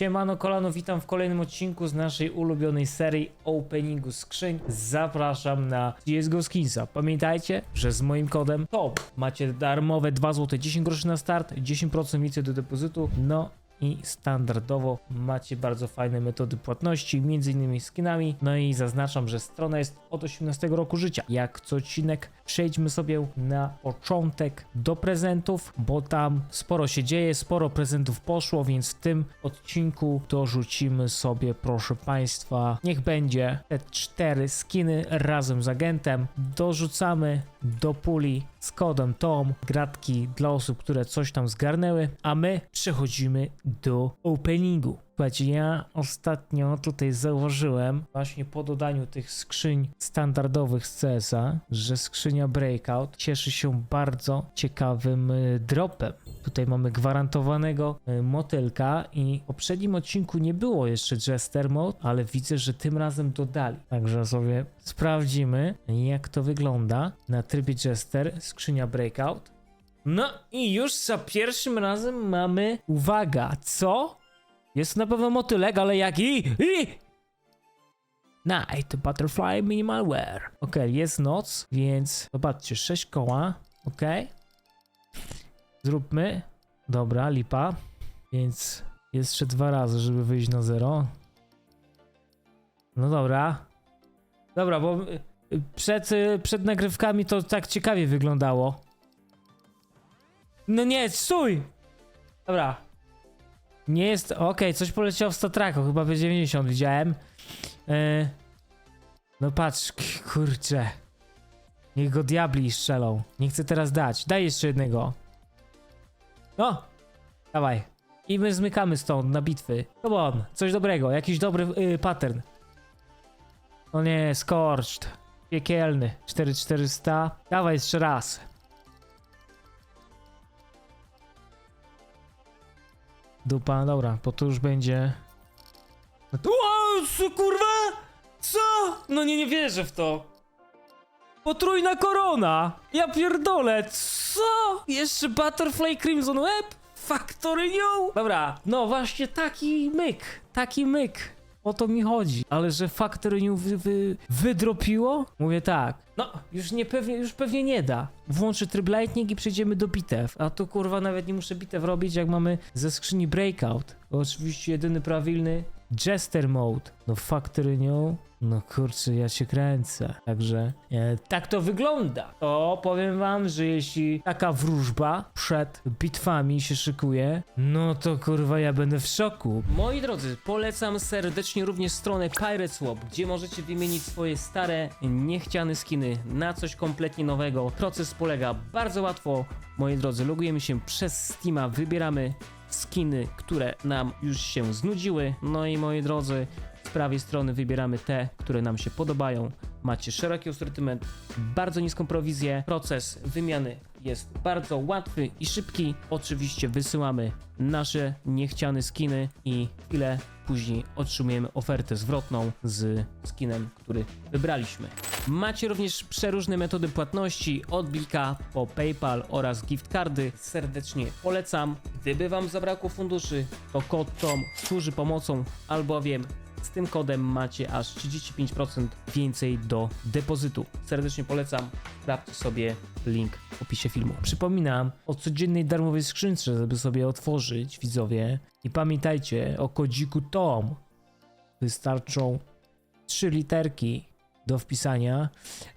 Siemano kolano, witam w kolejnym odcinku z naszej ulubionej serii openingu skrzyń. Zapraszam na CSGO Skinsa. Pamiętajcie, że z moim kodem TOP macie darmowe 2 zł 10 groszy na start, 10% licy do depozytu, no i standardowo macie bardzo fajne metody płatności, między innymi skinami. No i zaznaczam, że strona jest od 18 roku życia. Jak co odcinek przejdźmy sobie na początek do prezentów, bo tam sporo się dzieje, sporo prezentów poszło, więc w tym odcinku dorzucimy sobie, proszę Państwa, niech będzie te cztery skiny razem z agentem. Dorzucamy do puli z kodem TOM gratki dla osób, które coś tam zgarnęły, a my przechodzimy do openingu. Słuchajcie, ja ostatnio tutaj zauważyłem, właśnie po dodaniu tych skrzyń standardowych z CS-a, że skrzynia Breakout cieszy się bardzo ciekawym y, dropem. Tutaj mamy gwarantowanego y, motylka i w poprzednim odcinku nie było jeszcze Jester Mode, ale widzę, że tym razem dodali. Także sobie sprawdzimy, jak to wygląda na trybie Jester, skrzynia Breakout. No i już za pierwszym razem mamy, uwaga, co? Jest na pewno motylek, ale jaki? I! Night Butterfly Minimal Wear. Ok, jest noc, więc zobaczcie, 6 koła. Ok. Zróbmy. Dobra, lipa. Więc jeszcze dwa razy, żeby wyjść na zero. No dobra. Dobra, bo y, przed, y, przed nagrywkami to tak ciekawie wyglądało. No nie, stój! Dobra, nie jest. Okej, coś poleciało w statraku, chyba B90 widziałem. E, no patrz, kurczę. Niech go diabli strzelą. Nie chcę teraz dać. Daj jeszcze jednego. No! Dawaj. I my zmykamy stąd na bitwy. Come on, coś dobrego, jakiś dobry y, pattern. O nie, scorched. Piekielny. 4400. Dawaj jeszcze raz. Dupa, dobra, bo to już będzie. No co kurwa? Co? No nie, nie wierzę w to. Potrójna korona! Ja pierdolę, co? Jeszcze Butterfly Crimson Web? Factory New? Dobra, no właśnie taki myk, taki myk. O to mi chodzi. Ale że Factory New wy, wy, wydropiło? Mówię tak. No, już nie pewnie, już pewnie nie da. Włączę tryb Lightning i przejdziemy do bitew. A tu kurwa nawet nie muszę bitew robić, jak mamy ze skrzyni Breakout. Oczywiście jedyny prawilny Jester Mode. No Factory New. No kurczę, ja się kręcę. Także e, tak to wygląda. To powiem wam, że jeśli taka wróżba przed bitwami się szykuje, no to kurwa ja będę w szoku. Moi drodzy, polecam serdecznie również stronę Pirate Swap, gdzie możecie wymienić swoje stare, niechciane skiny na coś kompletnie nowego. Proces polega bardzo łatwo. Moi drodzy, logujemy się przez Steama, wybieramy skiny, które nam już się znudziły. No i moi drodzy, z prawej strony wybieramy te, które nam się podobają. Macie szeroki asortyment, bardzo niską prowizję. Proces wymiany jest bardzo łatwy i szybki. Oczywiście wysyłamy nasze niechciane skiny i chwilę później otrzymujemy ofertę zwrotną z skinem, który wybraliśmy. Macie również przeróżne metody płatności od Blika po PayPal oraz gift cardy. Serdecznie polecam. Gdyby Wam zabrakło funduszy, to kod TOM służy pomocą, albowiem z tym kodem macie aż 35% więcej do depozytu. Serdecznie polecam. Sprawdźcie sobie link w opisie filmu. Przypominam o codziennej darmowej skrzynce, żeby sobie otworzyć, widzowie. I pamiętajcie o kodziku TOM. Wystarczą trzy literki do wpisania.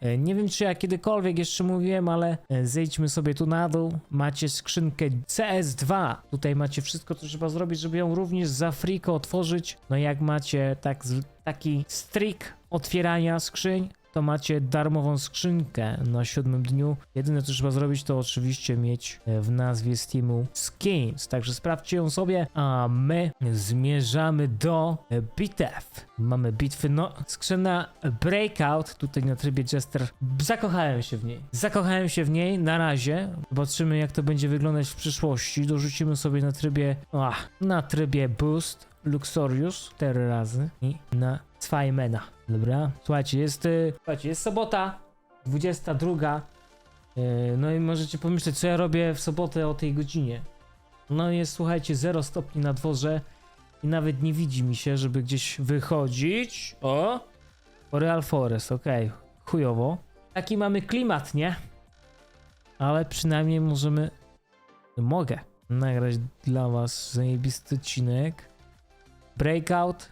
E, Nie wiem, czy ja kiedykolwiek jeszcze mówiłem, ale e, zejdźmy sobie tu na dół. Macie skrzynkę CS2. Tutaj macie wszystko, co trzeba zrobić, żeby ją również za friko otworzyć. No jak macie tak, taki strik otwierania skrzyń, to macie darmową skrzynkę na siódmym dniu. Jedyne, co trzeba zrobić, to oczywiście mieć e, w nazwie Steamu skins. Także sprawdźcie ją sobie, a my zmierzamy do e, bitew. Mamy bitwy, no, skrzyna Breakout, tutaj na trybie Jester. Zakochałem się w niej. Zakochałem się w niej na razie. Zobaczymy, jak to będzie wyglądać w przyszłości. Dorzucimy sobie na trybie, ach, na trybie Boost. Luxorius 4 razy i na Zweimena. Dobra, słuchajcie, jest, y, słuchajcie, jest sobota, 22. Y, no i możecie pomyśleć, co ja robię w sobotę o tej godzinie. No jest, słuchajcie, 0 stopni na dworze. i nawet nie widzi mi się, żeby gdzieś wychodzić. O! Boreal Forest, okej. Chujowo. Taki mamy klimat, nie? Ale przynajmniej możemy... Mogę nagrać dla was zajebisty odcinek. Breakout.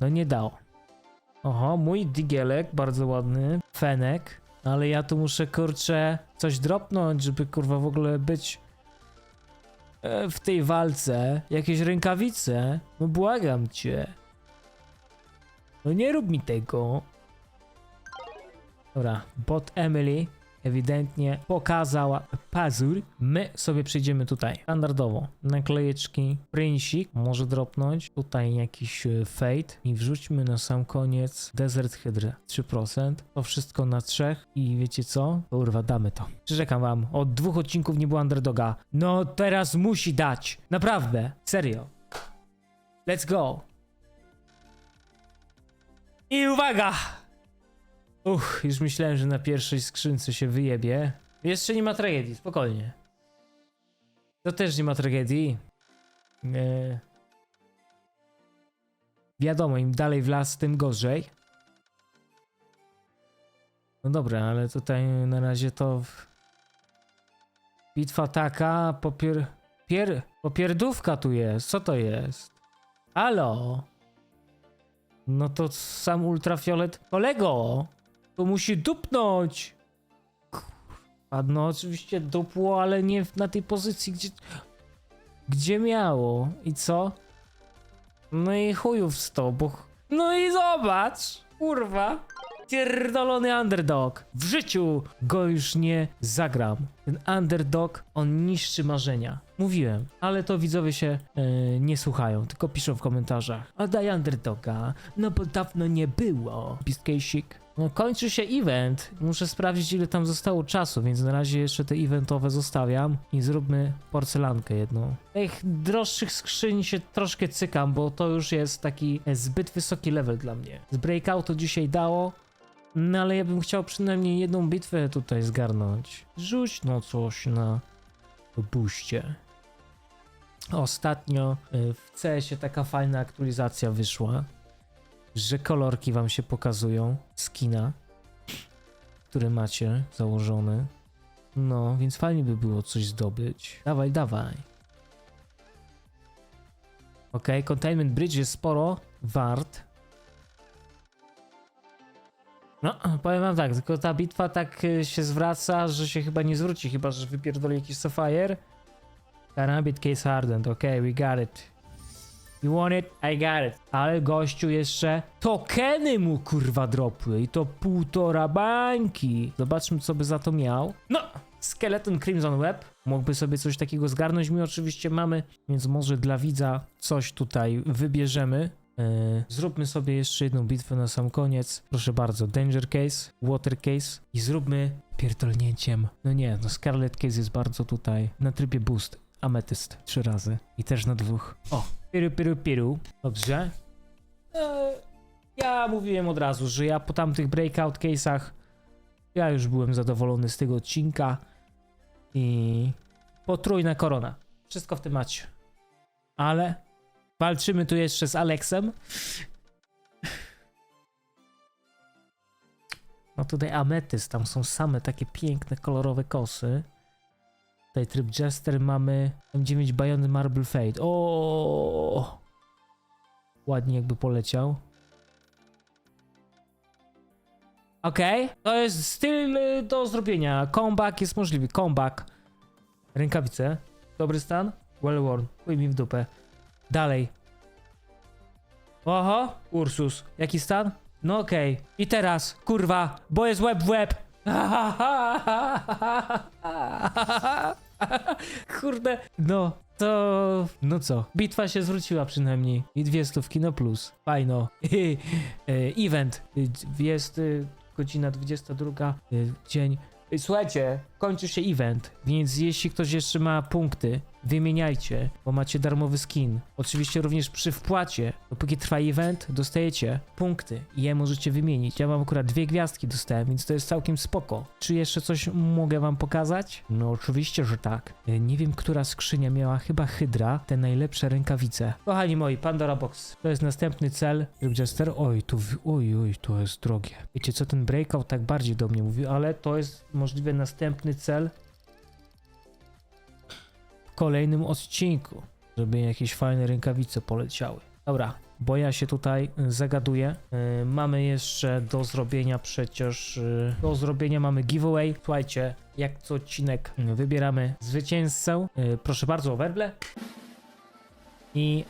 No nie dało. Oho, mój digielek, bardzo ładny. Fenek. Ale ja tu muszę, kurczę, coś dropnąć, żeby kurwa w ogóle być e, w tej walce. Jakieś rękawice. No błagam cię. No nie rób mi tego. Dobra, bot Emily ewidentnie pokazała pazur. My sobie przejdziemy tutaj. Standardowo. Naklejeczki, prinsik może dropnąć. Tutaj jakiś e, fade. I wrzućmy na sam koniec Desert Hydra 3%. To wszystko na trzech. I wiecie co? Kurwa, damy to. Przyrzekam wam, od dwóch odcinków nie było underdoga. No teraz musi dać. Naprawdę. Serio. Let's go. I uwaga! Uch, już myślałem, że na pierwszej skrzynce się wyjebie. Jeszcze nie ma tragedii, spokojnie. To też nie ma tragedii. E... Wiadomo, im dalej w las, tym gorzej. No dobra, ale tutaj na razie to... Bitwa taka, popier... Pier... Popierdówka tu jest, co to jest? Halo? No to sam ultrafiolet... Kolego! To musi dupnąć! Kurwa, no oczywiście dupło, ale nie na tej pozycji, gdzie... Gdzie miało? I co? No i chujów bo... ch- No i zobacz! Kurwa! Pierdolony underdog! W życiu go już nie zagram. Ten underdog, on niszczy marzenia. Mówiłem, ale to widzowie się e, nie słuchają, tylko piszą w komentarzach. A daj underdoga, no bo dawno nie było. Biskejsik. No kończy się event. Muszę sprawdzić ile tam zostało czasu, więc na razie jeszcze te eventowe zostawiam i zróbmy porcelankę jedną. Tych droższych skrzyń się troszkę cykam, bo to już jest taki e, zbyt wysoki level dla mnie. Z breakoutu dzisiaj dało, no ale ja bym chciał przynajmniej jedną bitwę tutaj zgarnąć. Rzuć no coś na buście. Ostatnio y, w CS-ie taka fajna aktualizacja wyszła, że kolorki wam się pokazują, skina, który macie założony. No, więc fajnie by było coś zdobyć. Dawaj, dawaj. Ok, Containment Bridge jest sporo wart. No, powiem wam tak, tylko ta bitwa tak y, się zwraca, że się chyba nie zwróci, chyba że wypierdoli jakiś Sapphire. Karambit Case Hardened, okej, we got it. You want it? I got it. Ale gościu jeszcze tokeny mu kurwa dropły i to półtora bańki. Zobaczmy co by za to miał. No, Skeleton Crimson Web. Mógłby sobie coś takiego zgarnąć. My oczywiście mamy, więc może dla widza coś tutaj wybierzemy. Yy, zróbmy sobie jeszcze jedną bitwę na sam koniec. Proszę bardzo, Danger Case, Water Case i zróbmy pierdolnięciem. No nie, no Scarlet Case jest bardzo tutaj na trybie boost. Ametyst trzy razy i też na dwóch. O, piru, piru, piru. Dobrze. E, ja mówiłem od razu, że ja po tamtych breakout case'ach ja już byłem zadowolony z tego odcinka i potrójna korona. Wszystko w temacie. Ale walczymy tu jeszcze z Aleksem. No tutaj ametyst, tam są same takie piękne, kolorowe kosy. Tutaj tryb Jester mamy M9 Biony Marble Fade. O, Ładnie jakby poleciał. Okej, to jest styl y, do zrobienia. Comeback jest możliwy. Comeback. Rękawice. Dobry stan? Well worn. Chuj mi w dupę. Dalej. Oho, Ursus. Jaki stan? No okej. I teraz, kurwa, bo jest łeb w łeb. Kurde, no to, no co, bitwa się zwróciła przynajmniej i dwie stówki, no plus, fajno. E, Event, jest y, godzina 22, y, dzień. Y, Słuchajcie, kończy się event, więc jeśli ktoś jeszcze ma punkty wymieniajcie, bo macie darmowy skin. Oczywiście również przy wpłacie, dopóki trwa event, dostajecie punkty i je możecie wymienić. Ja mam akurat dwie gwiazdki dostałem, więc to jest całkiem spoko. Czy jeszcze coś mogę wam pokazać? No oczywiście, że tak. E, Nie wiem, która skrzynia miała chyba Hydra, te najlepsze rękawice. Kochani moi, Pandora Box. To jest następny cel. Jester, oj, tu, oj, oj, to jest drogie. Wiecie co, ten breakout tak bardziej do mnie mówi, ale to jest możliwe następny cel kolejnym odcinku, żeby jakieś fajne rękawice poleciały. Dobra, bo ja się tutaj y, zagaduję. Y, mamy jeszcze do zrobienia przecież, y, do zrobienia mamy giveaway. Słuchajcie, jak co odcinek wybieramy zwycięzcę. Y, proszę bardzo o werble. I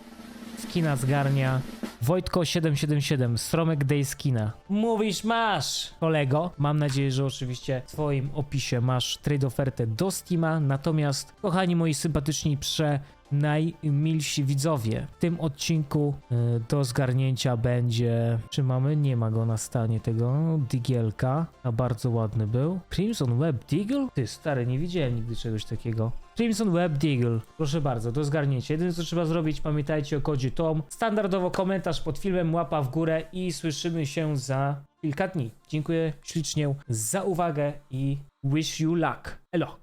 skina zgarnia Wojtko777, Stromek Day Skina. Mówisz masz, kolego. Mam nadzieję, że oczywiście w twoim opisie masz trade ofertę do Steama. Natomiast, kochani moi sympatyczni prze najmilsi widzowie, w tym odcinku y, do zgarnięcia będzie... Czy mamy? Nie ma go na stanie tego. Digielka, a bardzo ładny był. Crimson Web Deagle? Ty, stary, nie widziałem nigdy czegoś takiego. Crimson Web Deagle. Proszę bardzo, do zgarnięcia. Jedyne co trzeba zrobić, pamiętajcie o kodzie TOM. Standardowo komentarz pod filmem, łapa w górę i słyszymy się za kilka dni. Dziękuję ślicznie za uwagę i wish you luck. Elo!